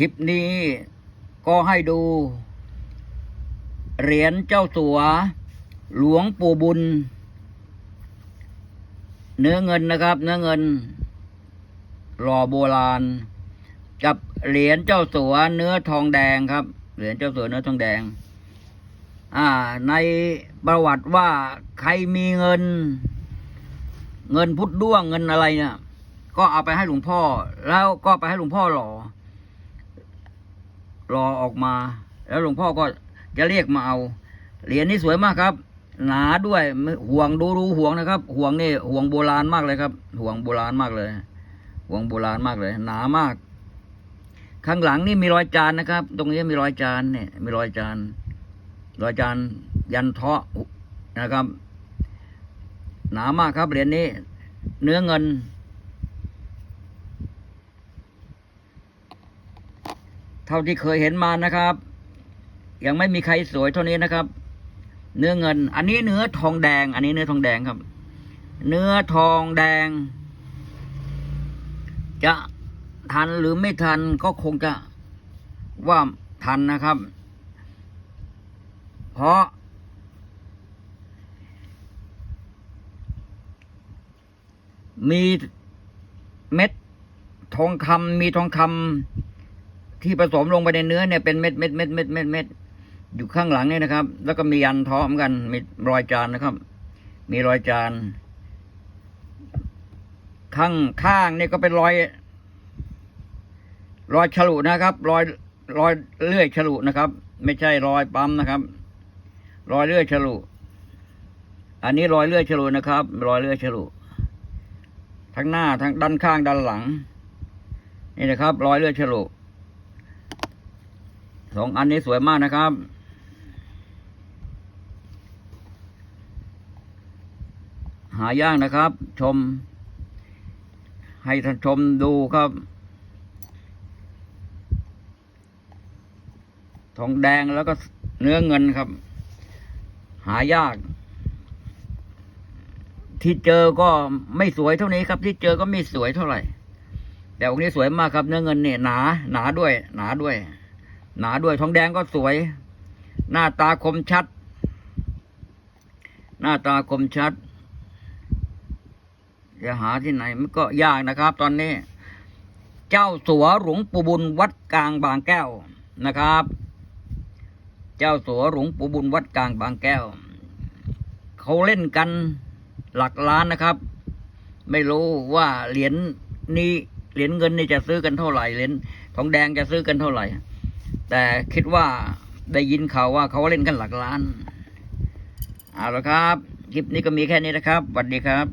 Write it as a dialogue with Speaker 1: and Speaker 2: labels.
Speaker 1: ลิปนี้ก็ให้ดู เหรียญเจ้าสัว หลวงปู่บุญ เนื้อเงินนะครับ เนื้อเงิน หล่อโบราณ กับเหรียญเจ้าสัว เนื้อทองแดงครับ เหรียญเจ้าสัวเนื้อทองแดง อ่า ในประวัติว่าใครมีเงิน เงินพุทธด้วงเงินอะไรเนี่ยก็เอาไปให้หลวงพ่อ แล้วก็ไปให้หลวงพ่อหล่อ รอออกมา แล้วหลวงพ่อก็จะเรียกมาเอา เหรียญนี้สวยมากครับ หนาด้วยห่วงดูดูห่วงนะครับ ห่วงนี่ห่วงโบราณมากเลยครับ ห่วงโบราณมากเลย ห่วงโบราณมากเลย หนามาก ข้างหลังนี่มีรอยจานนะครับ ตรงนี้มีรอยจานเนี่ย มีรอยจานรอยจานยันเทาะนะครับ หนามากครับเหรียญนี้ เนื้อเงิน เท่าที่เคยเห็นมานะครับ ยังไม่มีใครสวยเท่านี้นะครับ เนื้อเงิน อันนี้เนื้อทองแดง อันนี้เนื้อทองแดงครับ เนื้อทองแดง จะทันหรือไม่ทันก็คงจะว่าทันนะครับ เพราะ มีเม็ดทองคำมีทองคำ ที่ผสมลงไปในเนื้อเนี่ยเป็นเม็ดเม็ดเม็ดเม็ดเม็ดเม็ดอยู่ข้างหลังเนี่ยนะครับ แล้วก็มียันท้อเหมือนกัน มีรอยจานนะครับ มีรอยจาน ข้างข้างนี่ก็เป็นรอย รอยฉลุนะครับ รอยรอยเลื่อยฉลุนะครับ ไม่ใช่รอยปั๊มนะครับ รอยเลื่อยฉลุ อันนี้รอยเลื่อยฉลุนะครับ รอยเลื่อยฉลุทั้งหน้าทั้งด้านข้างด้านหลัง นี่นะครับ รอยเลื่อยฉลุ สองอันนี้สวยมากนะครับ หายากนะครับ ชม ให้ท่านชมดูครับ ทองแดงแล้วก็เนื้อเงินครับ หายาก ที่เจอก็ไม่สวยเท่านี้ครับ ที่เจอก็ไม่สวยเท่าไหร่ แต่องค์นี้สวยมากครับ เนื้อเงินเนี่ยหนา หนาด้วย หนาด้วย หนาด้วยทองแดงก็สวย หน้าตาคมชัด หน้าตาคมชัดจะหาที่ไหนมันก็ยากนะครับ ตอนนี้ เจ้าสัวหลวงปู่บุญวัดกลางบางแก้วนะครับ เจ้าสัวหลวงปู่บุญวัดกลางบางแก้วเขาเล่นกันหลักล้านนะครับ ไม่รู้ว่าเหรียญนี้เหรียญเงินนี่จะซื้อกันเท่าไหร่เหรียญทองแดงจะซื้อกันเท่าไหร่ แต่คิดว่าได้ยินข่าวว่าเขาเล่นกันหลักล้าน เอาละครับ คลิปนี้ก็มีแค่นี้นะครับสวัสดีครับ